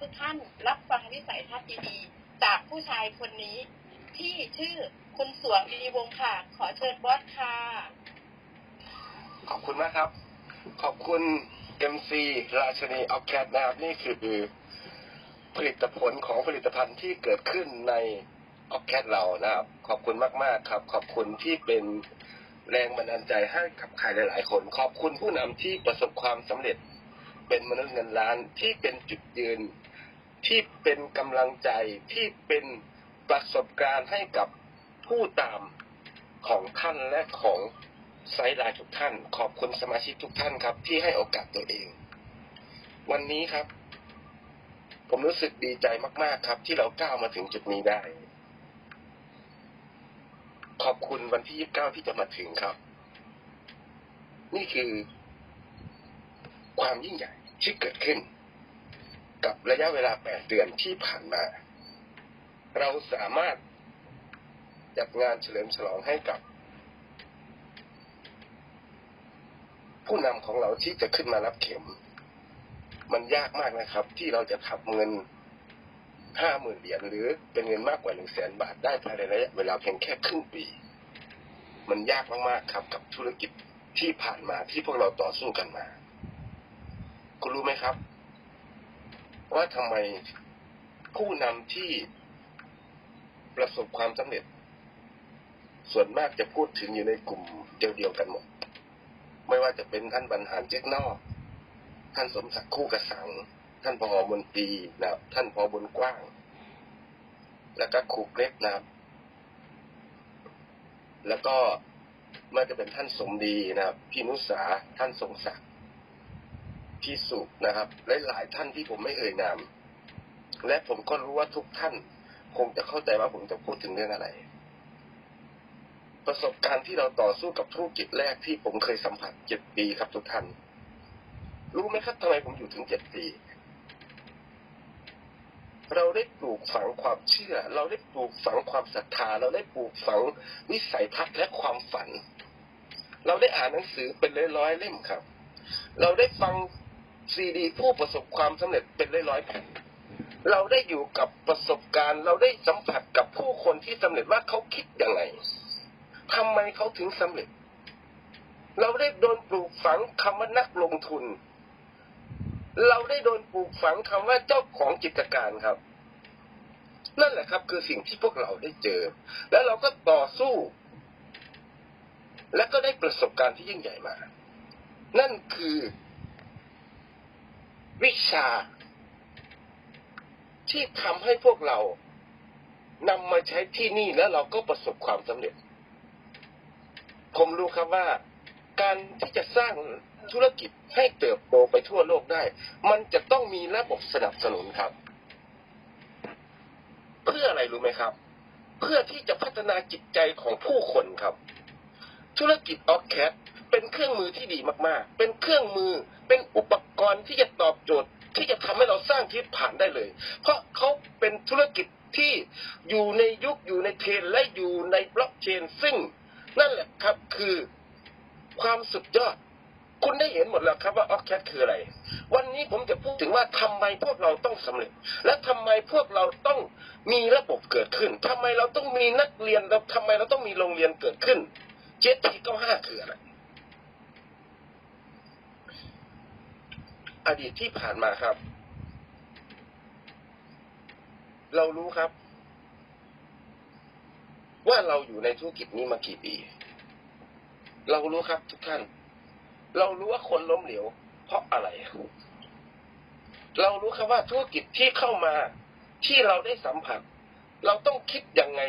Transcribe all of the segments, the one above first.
ทุกท่านรับฟังวิสัยทัศน์ดีๆ จากผู้ชายคนนี้ ที่ชื่อคุณสวงดีวงค่ะ ขอเชิญบอสค่ะ ขอบคุณมากครับ ขอบคุณ MC ราชนีออฟแคทนะครับ นี่คือผลิตผลของผลิตภัณฑ์ที่เกิดขึ้นในออฟแคทเรานะครับ ขอบคุณมากๆครับ ขอบคุณที่เป็นแรงบันดาลใจให้กับใครหลาย ๆ คน ขอบคุณผู้นำที่ประสบความสำเร็จเป็นมนุษย์เงินล้านที่เป็นจุดยืน ที่เป็นกำลังใจที่เป็นประสบการณ์ให้กับผู้ตามของท่านและของไซด์ไลน์ทุกท่าน ขอบคุณสมาชิกทุกท่านครับ ที่ให้โอกาสตัวเอง วันนี้ครับ ผมรู้สึกดีใจมาก ๆ ครับ ที่เราก้าวมาถึงจุดนี้ได้ ขอบคุณวันที่ 29 ที่จะมาถึงครับ นี่คือความยิ่งใหญ่ที่เกิดขึ้น กับระยะเวลา 8 เดือนที่ผ่านมา เราสามารถจัดงานเฉลิมฉลองให้กับ ผู้นำของเราที่จะขึ้นมารับเข็ม มันยากมากนะครับ ที่เราจะทำเงินห้าหมื่นเหรียญหรือเป็นเงินมากกว่าหนึ่งแสนบาทได้ภายในระยะเวลาเพียงแค่ครึ่งปี มันยากมากๆครับกับธุรกิจที่ผ่านมาที่พวกเราต่อสู้กันมา คุณรู้ไหมครับ ว่าทำไมผู้นำที่ประสบความสำเร็จ ส่วนมากจะพูดถึงอยู่ในกลุ่มเดียวๆกันหมด ไม่ว่าจะเป็นท่านบรรหารเจ๊กนอก ท่านสมศักดิ์คู่กระสัง ท่านพอมนตรีนะท่านพอบนกว้าง แล้วก็ครูเกรกนะครับแล้วก็ไม่จะเป็นท่านสมดีนะครับพี่นุสาท่านทรงศักดิ์ พี่สุนะครับและหลายท่านที่ผมไม่เอ่ยนาม และผมก็รู้ว่าทุกท่าน คงจะเข้าใจว่าผมจะพูดถึงเรื่องอะไร ประสบการณ์ที่เราต่อสู้กับธุรกิจแรกที่ผมเคยสัมผัสเจ็ดปีครับทุกท่าน รู้ไหมครับทำไมผมอยู่ถึงเจ็ดปี เราได้ปลูกฝังความเชื่อ เราได้ปลูกฝังความศรัทธา เราได้ปลูกฝังวิสัยทัศน์และความฝัน เราได้อ่านหนังสือเป็นร้อยๆเล่มครับเราได้ฟัง ซีดีผู้ประสบความสำเร็จเป็นร้อยๆแผ่นเราได้อยู่กับประสบการณ์ เราได้สัมผัสกับผู้คนที่สำเร็จว่าเขาคิดยังไงทำไมเขาถึงสำเร็จ เราได้โดนปลูกฝังคำว่านักลงทุน เราได้โดนปลูกฝังคำว่าเจ้าของกิจการครับ นั่นแหละครับ คือสิ่งที่พวกเราได้เจอ แล้วเราก็ต่อสู้ และก็ได้ประสบการณ์ที่ยิ่งใหญ่มา นั่นคือ วิชา ที่ทำให้พวกเรานำมาใช้ที่นี่แล้วเราก็ประสบความสำเร็จ ผมรู้ครับว่า การที่จะสร้างธุรกิจให้เติบโตไปทั่วโลกได้ มันจะต้องมีระบบสนับสนุนครับ เพื่ออะไรรู้ไหมครับ เพื่อที่จะพัฒนาจิตใจของผู้คนครับ ธุรกิจออแคท เป็นเครื่องมือที่ดีมากๆ เป็นเครื่องมือ เป็นอุปกรณ์ที่จะตอบโจทย์ ที่จะทำให้เราสร้างชีวิตผ่านได้เลย เพราะเขาเป็นธุรกิจที่อยู่ในยุคอยู่ในเทรนและอยู่ในบล็อกเชน ซึ่งนั่นแหละครับคือความสุดยอด คุณได้เห็นหมดแล้วครับว่าออแคทคืออะไร วันนี้ผมจะพูดถึงว่าทำไมพวกเราต้องสำเร็จ และทำไมพวกเราต้องมีระบบเกิดขึ้นทำไมเราต้องมีนักเรียนแล้วทำไมเราต้องมีโรงเรียนเกิดขึ้นเจ็ดทีเก้าห้าคืออะไร อดีตที่ผ่านมาครับ เรารู้ครับ ว่าเราอยู่ในธุรกิจนี้มากี่ปี เรารู้ครับทุกท่าน เรารู้ว่าคนล้มเหลวเพราะอะไร เรารู้ครับว่าธุรกิจที่เข้ามาที่เราได้สัมผัส เราต้องคิดยังไง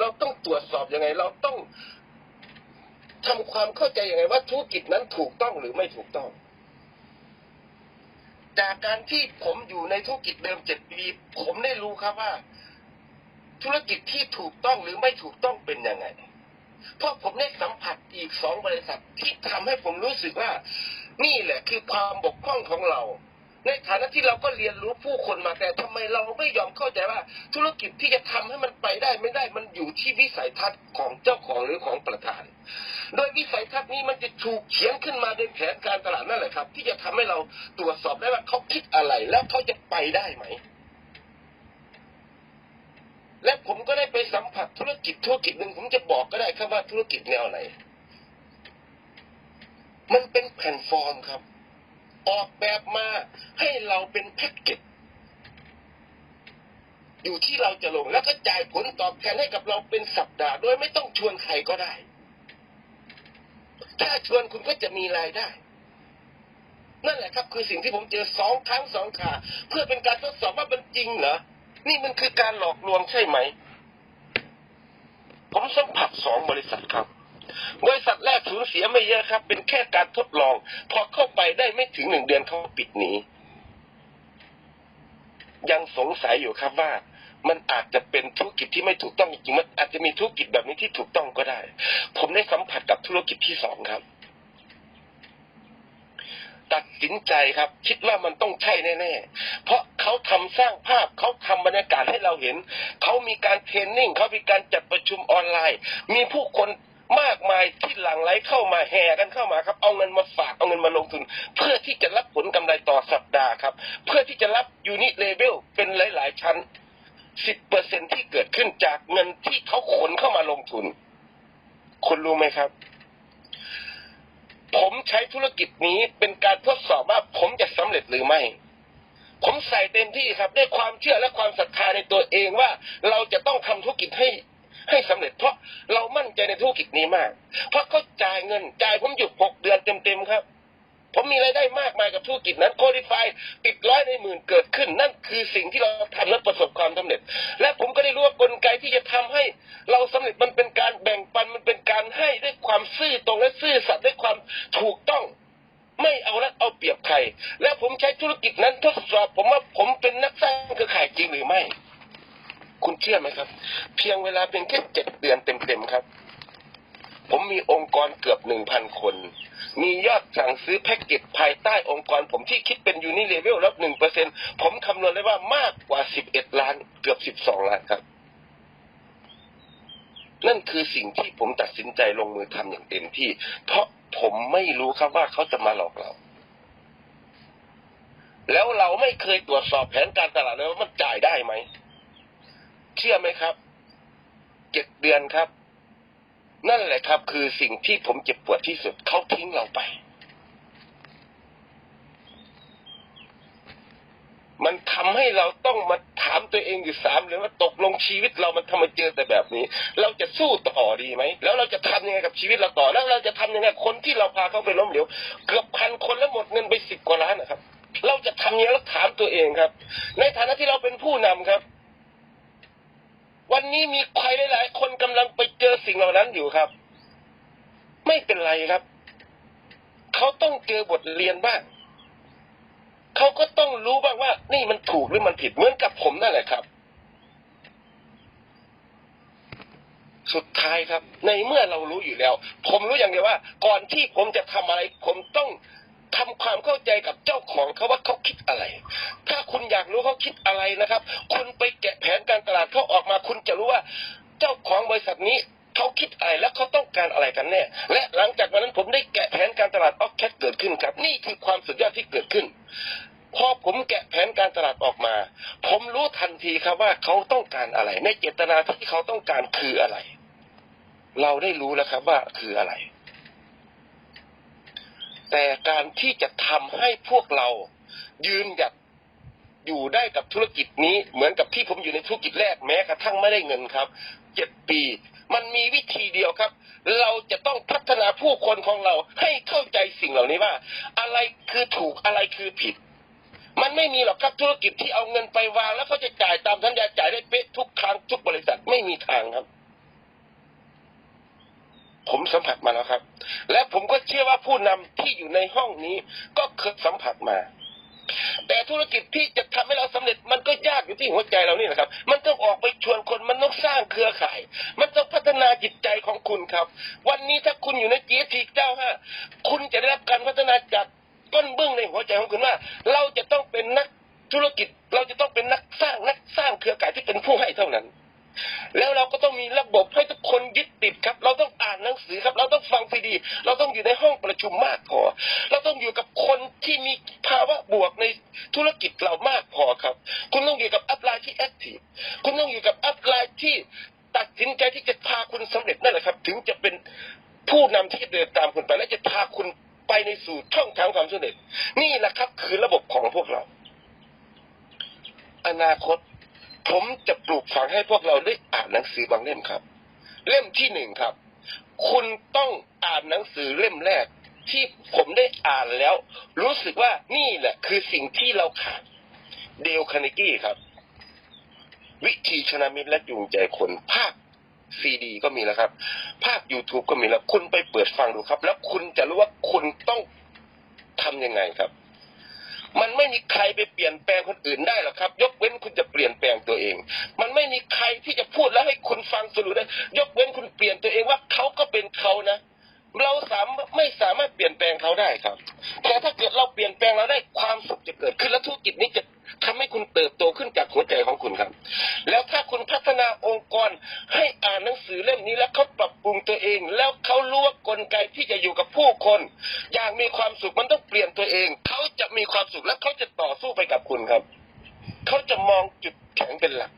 เราต้องตรวจสอบยังไง เราต้องทำความเข้าใจยังไงว่าธุรกิจนั้นถูกต้องหรือไม่ถูกต้อง จากการที่ผมอยู่ในธุรกิจเดิมเจ็ดปี ผมได้รู้ครับว่า ธุรกิจที่ถูกต้องหรือไม่ถูกต้องเป็นยังไง เพราะผมได้สัมผัสอีกสองบริษัทที่ทำให้ผมรู้สึกว่า นี่แหละคือความบกพร่องของเรา ในฐานะที่เราก็เรียนรู้ผู้คนมาแต่ทำไมเราไม่ยอมเข้าใจว่าธุรกิจที่จะทำให้มันไปได้ไม่ได้มันอยู่ที่วิสัยทัศน์ของเจ้าของหรือของประธาน โดยวิสัยทัศน์นี้มันจะถูกเขียนขึ้นมาในแผนการตลาดนั่นแหละครับ ที่จะทำให้เราตรวจสอบได้ว่าเขาคิดอะไรแล้วเขาจะไปได้ไหม และผมก็ได้ไปสัมผัสธุรกิจธุรกิจหนึ่งผมจะบอกก็ได้ครับว่าธุรกิจแนวไหนมันเป็นแผ่นฟอร์มครับ ออกแบบมาให้เราเป็นแพ็กเกจอยู่ที่เราจะลงแล้วก็จ่ายผลตอบแทนให้กับเราเป็นสัปดาห์ โดยไม่ต้องชวนใครก็ได้ ถ้าชวนคุณก็จะมีรายได้ นั่นแหละครับ คือสิ่งที่ผมเจอสองครั้งสองขาเพื่อเป็นการทดสอบว่ามันจริงเหรอ นี่มันคือการหลอกลวงใช่ไหม ผมสัมผัสสองบริษัทครับ บริษัทแรกสูญเสียไม่เยอะครับ เป็นแค่การทดลอง พอเข้าไปได้ไม่ถึงหนึ่งเดือนเขาปิดหนียังสงสัยอยู่ครับว่า มันอาจจะเป็นธุรกิจที่ไม่ถูกต้องจริงมันอาจจะมีธุรกิจแบบนี้ที่ถูกต้องก็ได้ ผมได้สัมผัสกับธุรกิจที่สองครับ ตัดสินใจครับ คิดว่ามันต้องใช่แน่ๆเพราะเขาทำสร้างภาพเขาทำบรรยากาศให้เราเห็น เขามีการเทรนนิ่งเขามีการจัดประชุมออนไลน์ มีผู้คน มากมายที่หลั่งไหลเข้ามาแห่กันเข้ามาครับ เอาเงินมาฝากเอาเงินมาลงทุน เพื่อที่จะรับผลกำไรต่อสัปดาห์ครับ เพื่อที่จะรับยูนิตเลเวลเป็นหลาย ๆ ชั้นสิบเปอร์เซ็นที่เกิดขึ้นจากเงินที่เขาขนเข้ามาลงทุน คุณรู้ไหมครับ ผมใช้ธุรกิจนี้เป็นการทดสอบว่าผมจะสำเร็จหรือไม่ผมใส่เต็มที่ครับด้วยความเชื่อและความศรัทธาในตัวเองว่าเราจะต้องทำธุรกิจให้ ให้สำเร็จเพราะเรามั่นใจในธุรกิจนี้มาก เพราะเขาจ่ายเงินจ่ายผมอยู่หกเดือนเต็มๆครับ ผมมีรายได้มากมายกับธุรกิจนั้นโคดิฟายติดร้อยในหมื่นเกิดขึ้น นั่นคือสิ่งที่เราทำและประสบความสำเร็จ และผมก็ได้รู้ว่ากลไกที่จะทำให้เราสำเร็จมันเป็นการแบ่งปันมันเป็นการให้ด้วยความซื่อตรงและซื่อสัตย์ด้วยความถูกต้องไม่เอารัดเอาเปรียบใคร และผมใช้ธุรกิจนั้นทดสอบผมว่าผมเป็นนักสร้างเครือข่ายจริงหรือไม่ คุณเชื่อไหมครับ เพียงเวลาเป็นแค่เจ็ดเดือนเต็มๆครับ ผมมีองค์กรเกือบหนึ่งพันคน มียอดสั่งซื้อแพ็กเกจภายใต้องค์กร ผมที่คิดเป็นยูนิเลเวลลบหนึ่งเปอร์เซ็นผมคำนวณได้ว่ามากกว่าสิบเอ็ดล้าน เกือบสิบสองล้านครับ นั่นคือสิ่งที่ผมตัดสินใจลงมือทำอย่างเต็มที่ เพราะผมไม่รู้ครับว่าเขาจะมาหลอกเราแล้วเราไม่เคยตรวจสอบแผนการตลาดเลยว่ามันจ่ายได้ไหม เชื่อไหมครับเจ็ดเดือนครับ นั่นแหละครับ คือสิ่งที่ผมเจ็บปวดที่สุดเขาทิ้งเราไป มันทำให้เราต้องมาถามตัวเองอยู่สามเลยว่าตกลงชีวิตเรามันทำไมเจอแต่แบบนี้ เราจะสู้ต่อดีไหมแล้วเราจะทำยังไงกับชีวิตเราต่อ แล้วเราจะทำยังไงคนที่เราพาเขาไปล้มเหลวเกือบพันคนแล้วหมดเงินไปสิบกว่าล้านนะครับ เราจะทำยังไงแล้วถามตัวเองครับ ในฐานะที่เราเป็นผู้นำครับ วันนี้มีใครหลายๆคนกำลังไปเจอสิ่งเหล่านั้นอยู่ครับ ไม่เป็นไรครับ เขาต้องเจอบทเรียนบ้างเขาก็ต้องรู้บ้างว่า นี่มันถูกหรือมันผิดเหมือนกับผมนั่นแหละครับ สุดท้ายครับ ในเมื่อเรารู้อยู่แล้ว ผมรู้อย่างเดียวว่า ก่อนที่ผมจะทำอะไร ผมต้อง ทำความเข้าใจกับเจ้าของเขาว่าเขาคิดอะไร ถ้าคุณอยากรู้เขาคิดอะไรนะครับ คุณไปแกะแผนการตลาดเขาออกมา คุณจะรู้ว่า เจ้าของบริษัทนี้เขาคิดอะไรและเขาต้องการอะไรกันแน่ และหลังจากวันนั้นผมได้แกะแผนการตลาดออกแคทเกิดขึ้นครับ นี่คือความสุดยอดที่เกิดขึ้น พอผมแกะแผนการตลาดออกมา ผมรู้ทันทีครับว่าเขาต้องการอะไร ในเจตนาที่เขาต้องการคืออะไร เราได้รู้แล้วครับว่าคืออะไร แต่การที่จะทำให้พวกเรายืนหยัดอยู่ได้กับธุรกิจนี้ เหมือนกับที่ผมอยู่ในธุรกิจแรกแม้กระทั่งไม่ได้เงินครับเจ็ดปี มันมีวิธีเดียวครับ เราจะต้องพัฒนาผู้คนของเราให้เข้าใจสิ่งเหล่านี้ว่า อะไรคือถูกอะไรคือผิด มันไม่มีหรอกครับธุรกิจที่เอาเงินไปวาง แล้วเขาจะจ่ายตามสัญญาจ่ายได้เป๊ะทุกครั้งทุกบริษัทไม่มีทางครับ ผมสัมผัสมาแล้วครับ และผมก็เชื่อว่าผู้นำที่อยู่ในห้องนี้ก็เคยสัมผัสมา แต่ธุรกิจที่จะทำให้เราสำเร็จมันก็ยากอยู่ที่หัวใจเรานี่แหละครับ มันต้องออกไปชวนคนมันต้องสร้างเครือข่าย มันต้องพัฒนาจิตใจของคุณครับ วันนี้ถ้าคุณอยู่ใน GST เจ้าห้าคุณจะได้รับการพัฒนาจากต้นเบื้องในหัวใจของคุณว่า เราจะต้องเป็นนักธุรกิจเราจะต้องเป็นนักสร้างนักสร้างเครือข่ายที่เป็นผู้ให้เท่านั้น แล้วเราก็ต้องมีระบบให้ คนยึดติดครับ เราต้องอ่านหนังสือครับ เราต้องฟังซีดี เราต้องอยู่ในห้องประชุมมากพอ เราต้องอยู่กับคนที่มีภาวะบวกในธุรกิจเรามากพอครับ คุณต้องอยู่กับอัพไลน์ที่แอคทีฟคุณต้องอยู่กับอัพไลน์ที่ตัดสินใจที่จะพาคุณสำเร็จนั่นแหละครับ ถึงจะเป็นผู้นำที่เดินตามคุณไป และจะพาคุณไปในสู่ช่องทางความสำเร็จ นี่แหละครับ คือระบบของพวกเรา อนาคต ผมจะปลูกฝังให้พวกเราได้อ่านหนังสือบางเล่มครับ เล่มที่หนึ่งครับ คุณต้องอ่านหนังสือเล่มแรก ที่ผมได้อ่านแล้ว รู้สึกว่านี่แหละ คือสิ่งที่เราขาดเดลคานิกี้ครับ วิธีชนะมิตรและจูงใจคนภาคซีดีก็มีแล้วครับ ภาค YouTube ก็มีแล้ว คุณไปเปิดฟังดูครับ แล้วคุณจะรู้ว่าคุณต้องทำยังไงครับ มันไม่มีใครไปเปลี่ยนแปลงคนอื่นได้หรอกครับ ยกเว้นคุณจะเปลี่ยนแปลงตัวเอง มันไม่มีใครที่จะพูดแล้วให้คุณฟังสรุปได้ยกเว้นคุณเปลี่ยนตัวเองว่าเขาก็เป็นเขานะ เราสามไม่สามารถเปลี่ยนแปลงเขาได้ครับ แต่ถ้าเกิดเราเปลี่ยนแปลงเราได้ความสุขจะเกิดขึ้นและธุรกิจนี้จะทำให้คุณเติบโตขึ้นจากหัวใจของคุณครับ แล้วถ้าคุณพัฒนาองค์กรให้อ่านหนังสือเล่มนี้แล้วเขาปรับปรุงตัวเอง แล้วเขารู้ว่ากลไกที่จะอยู่กับผู้คน อย่างมีความสุขมันต้องเปลี่ยนตัวเอง เขาจะมีความสุขและเขาจะต่อสู้ไปกับคุณครับ เขาจะมองจุดแข็งเป็นหลัก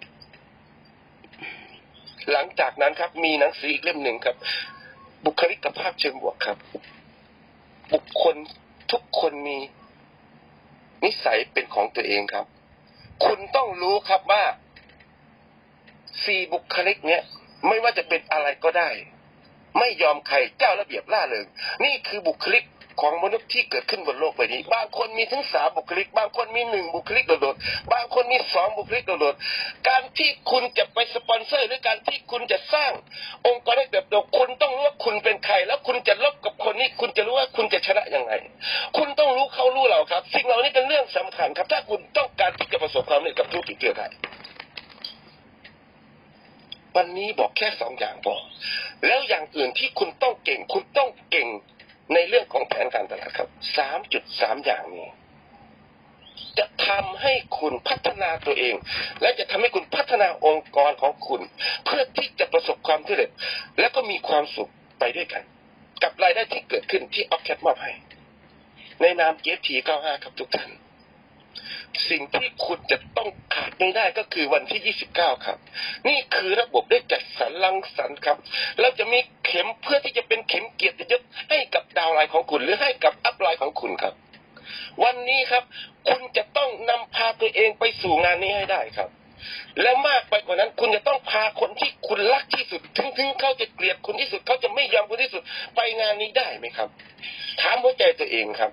หลังจากนั้นครับมีหนังสืออีกเล่มหนึ่งครับ บุคลิกภาพเชิงบวกครับ บุคคลทุกคนมีนิสัยเป็นของตัวเองครับ คุณต้องรู้ครับว่าสี่บุคลิกเนี้ยไม่ว่าจะเป็นอะไรก็ได้ ไม่ยอมใครเจ้าระเบียบล่าเริงนี่คือบุคลิกของมนุษย์ที่เกิดขึ้นบนโลกใบนี้ บางคนมีถึงสามบุคลิก บางคนมีหนึ่งบุคลิกโดดๆบางคนมีสองบุคลิกโดดๆการที่คุณจะไปสปอนเซอร์ หรือการที่คุณจะสร้างองค์กรให้เติบโตคุณต้อง คุณเป็นใครแล้วคุณจะลบกับคนนี้ คุณจะรู้ว่าคุณจะชนะยังไง คุณต้องรู้เขารู้เราครับ สิ่งเหล่านี้เป็นเรื่องสำคัญครับ ถ้าคุณต้องการที่จะประสบความสำเร็จกับธุรกิจเครือข่ายวันนี้บอกแค่สองอย่างพอแล้วอย่างอื่นที่คุณต้องเก่ง คุณต้องเก่งในเรื่องของแผนการตลาดครับสามจุดสามอย่างนี้จะทำให้คุณพัฒนาตัวเอง และจะทำให้คุณพัฒนาองค์กรของคุณ เพื่อที่จะประสบความสำเร็จ และก็มีความสุข ไปด้วยกัน กับรายได้ที่เกิดขึ้นที่ออฟแคทมอบให้ ในนามเจที95ครับทุกท่าน สิ่งที่คุณจะต้องขาดไม่ได้ก็คือวันที่29ครับ นี่คือระบบได้จัดสรรรังสรรค์ครับ เราจะมีเข็มเพื่อที่จะเป็นเข็มเกียรติยศให้กับดาวไลน์ของคุณ หรือให้กับอัพไลน์ของคุณครับ วันนี้ครับ คุณจะต้องนำพาตัวเองไปสู่งานนี้ให้ได้ครับ และมากไปกว่านั้นคุณจะต้องพาคนที่คุณรักที่สุด ถึงถึงเขาจะเกลียดคุณที่สุดเขาจะไม่ยอมคุณที่สุด ไปงานนี้ได้ไหมครับ ถามหัวใจตัวเองครับ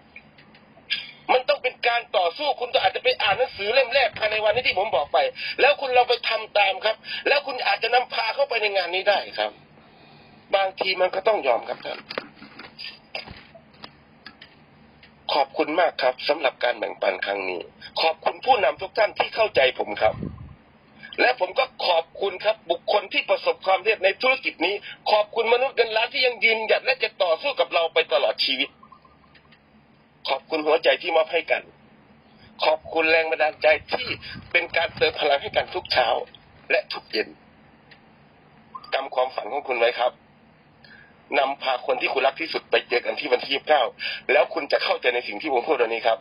มันต้องเป็นการต่อสู้คุณก็อาจจะไปอ่านหนังสือเล่มแรกภายในวันนี้ที่ผมบอกไป แล้วคุณเราไปทำตามครับ แล้วคุณอาจจะนำพาเข้าไปในงานนี้ได้ครับ บางทีมันก็ต้องยอมครับท่านขอบคุณมากครับสำหรับการแบ่งปันครั้งนี้ ขอบคุณผู้นำทุกท่านที่เข้าใจผมครับ และผมก็ขอบคุณครับบุคคลที่ประสบความสำเร็จในธุรกิจนี้ ขอบคุณมนุษย์เงินล้านที่ยังยืนหยัดและจะต่อสู้กับเราไปตลอดชีวิต ขอบคุณหัวใจที่มอบให้กัน ขอบคุณแรงบันดาลใจที่เป็นการเติมพลังให้กันทุกเช้า และทุกเย็นกำความฝันของคุณไว้ครับนำพาคนที่คุณรักที่สุดไปเจอกันที่วันที่ 29 แล้วคุณจะเข้าใจในสิ่งที่ผมพูดวันนี้ครับ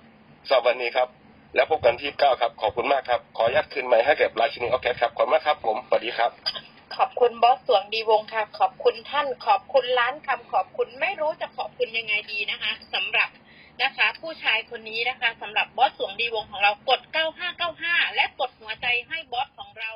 สำหรับวันนี้ครับ แล้วพบกันที่29ครับ ขอบคุณมากครับ ขอยัดคืนไมค์ให้แก็บราชินีออฟแคสครับ ขอบคุณมากครับผมสวัสดีครับ ขอบคุณบอสสวงดีวงค่ะ ขอบคุณท่าน ขอบคุณล้านคำขอบคุณไม่รู้จะขอบคุณยังไงดีนะคะสำหรับนะคะ ผู้ชายคนนี้นะคะสำหรับ บอสสวงดีวงของเรากด 9595 และกดหัวใจให้บอสของเรา